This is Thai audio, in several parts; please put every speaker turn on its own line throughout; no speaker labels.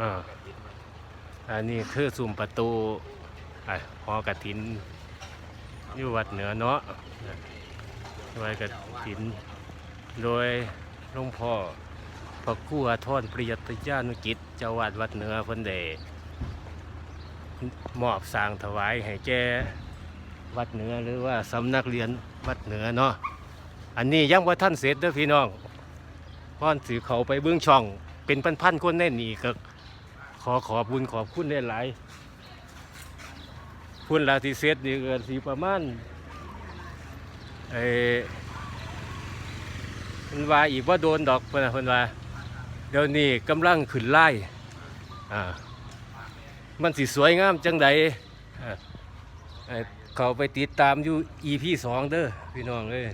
อ่าอันนี้คือสุ่มประตูไอ้หอกระถินอยู่วัดเหนือเนาะไว้กระถิน โดยหลวงพ่อพระครู่อาทรปริยัตยานุกิจเจ้าวาดวัดเหนือพนได้มอบสร้างถวายให้แก่วัดเหนือหรือว่าสำนักเรียนวัดเหนือเนาะอันนี้ยังว่าท่านเสร็จเด้อพี่น้องพ่อนสือเขาไปเบื้องช่อง เป็นพันๆคนแน่นี่ก็ ขอขอบบุญขอบคุณได้หลายพุ่นลาทีเสร็จนี่ก็สีประมาณเออเพิ่นว่าอีกว่าโดนดอกเพิ่นน่ะเพิ่นว่าเดี๋ยวนี้กำลังขึ้นไล่อ่ามันสิสวยงามจังใดอ่าเอ่อเขาไปติดตามอยู่ EP สองเด้อพี่น้องเอ้ย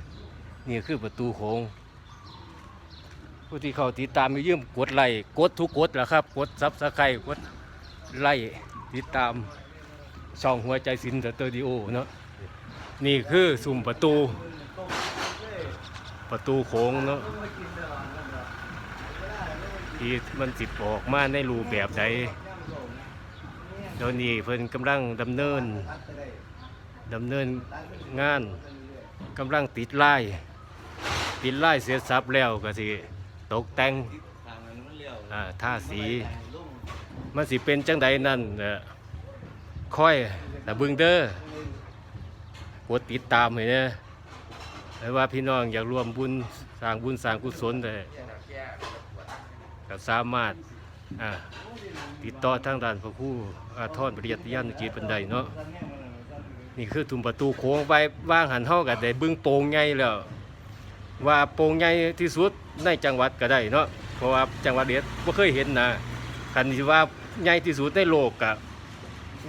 นี่คือประตูโค้ง ผู้ที่เขาติดตามมียืมกดไลค์กดทุกกดแหละครับ กดซับสไครต์กดไลค์ติดตามช่องหัวใจสินสตูดิโอเนาะนี่คือสุ่มประตู ประตูโค้งเนาะที่มันสิบออกมาในรูแบบใดเดี๋ยวนี้เพิ่นกำลังดำเนินดำเนินงานกำลังติดไล่ติดไล่เสียสับแล้วก็สิ ตกแต่งอ่าท่าสีมันสิเป็นจังใดนั่นเอ่อค่อยแต่เบึงเด้อกดติดตามให้เด้อหรือว่าพี่น้องอยากรวมบุญสร้างบุญสร้างกุศลได้ก็สามารถอ่าติดต่อทางด้านพระครู่อาทรปริยัติยานุกิจบันไดเนาะนี่คือทุมประตูโค้งไปว่างหันเท่ากับได้เบึ้งโป่งใหญ่แล้ว ว่าโป่งใหญ่ที่สุด ในจังหวัดก็ได้เนาะเพราะว่าจังหวัดเด็ดไม่เคยเห็นนะคันที่ว่าใหญ่ที่สุดในโลกกับ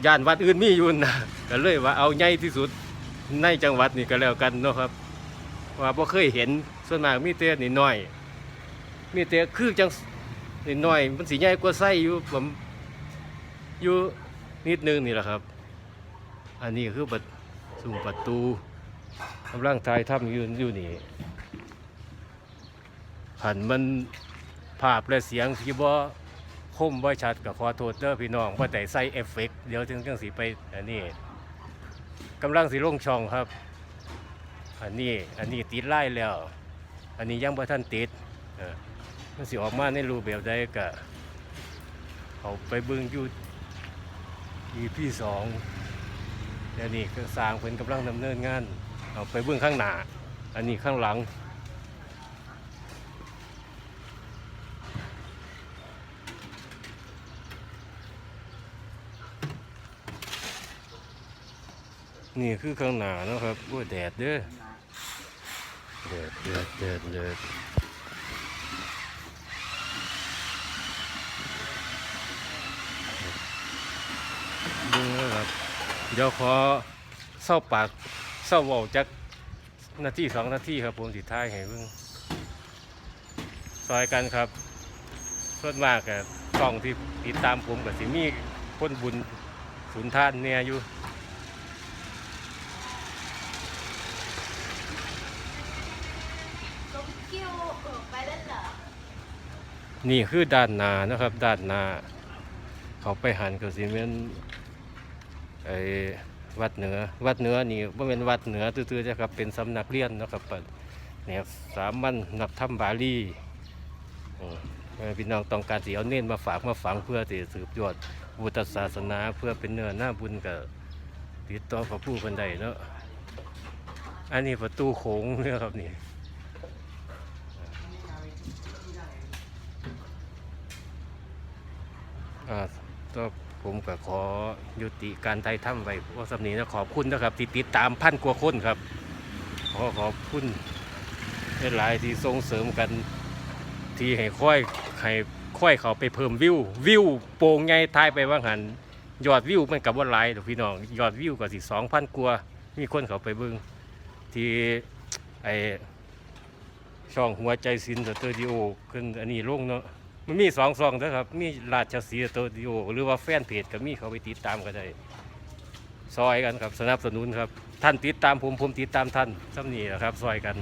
ย่านวัดอื่นมีอยู่นะก็เลยว่าเอาใหญ่ที่สุดในจังหวัดนี่ก็แล้วกันเนาะครับว่าบ่เคยเห็นส่วนมากมีแต่นิดหน่อย มีแต่คือจังนิดหน่อย มันสิใหญ่กว่าไส้อยู่ผมอยู่นิดนึงนี่แหละครับ อันนี้คือประสุ่มประตูกำลังทายถ้ำอยู่อยู่นี่ หันมันภาพและเสียงที่บ่คมบ่ชัดกับขอโทษเด้อพี่น้องว่าแต่ใส่เอฟเฟกต์เดี๋ยวถึงจังสิไปอันนี้กำลังสิลงช่องครับ อันนี้อันนี้ติดไล่แล้ว อันนี้ยังบ่ท่านติดมันสิออกมาในรูปแบบใดก็เอาไปเบิ่งอยู่ EP สองเดี๋ยวนี้ก็สร้างเพิ่นกำลังดำเนินงานเอาไปเบิ่งข้างหน้า อันนี้ข้างหลัง นี่คือข้างหน้านะครับโอ้ยแดดเด้อเดือดเดือดเดือดเดือดดูนะครับเดี๋ยวขอเศร้าปากเศร้าเบาจักนาทีสองนาทีครับผมสิท้ายให้เพิ่งซอยกันครับส่วนมากกับกล้องที่ติดตามผมกับสิมีคนบุญศูนทานเนี่ยอยู่ นี่คือด้านหน้านะครับ ด้านหน้าเขาไปหันก็สิเป็นไอ้วัดเหนือ วัดเหนือนี่ว่าเป็นวัดเหนือตื้อๆนะครับเป็นสำนักเรียนนะครับเนี่ยสามัญนักธรรมบาลีพี่น้องต้องการสิเอาเน้นมาฝากมาฝังเพื่อที่สืบยอดพุทธศาสนาเพื่อเป็นเนื้อหน้าบุญกับติดต่อพระผู้บันไดเนาะอันนี้ประตูโขงเนี่ยครับนี่ อ่า ก็ผมก็ขอยุติการไทยถ้ำไว้เพราะสำนีนะขอบคุณนะครับที่ติดตามพันกว่าคนครับ ขอขอบคุณหลายๆที่ส่งเสริมกัน ที่ให้ค่อยให้ค่อยเขาไปเพิ่มวิว วิวโป่งไงทายไปว่างหันยอดวิวมันกับว่าหลายดอกพี่น้องยอดวิวก็สิสองพันกว่ามีคนเขาไปเบิ่งที่ไอช่องหัวใจสินสตูดิโอขึ้นอันนี้ลงเนาะ มันมีสองซองนะครับ มีราชสีห์สตูดิโอหรือว่าแฟนเพจก็มีเขาไปติดตามก็ได้ซอยกันครับสนับสนุนครับ ท่านติดตามผมผมติดตามท่านซ้ำนี่นะครับซอยกัน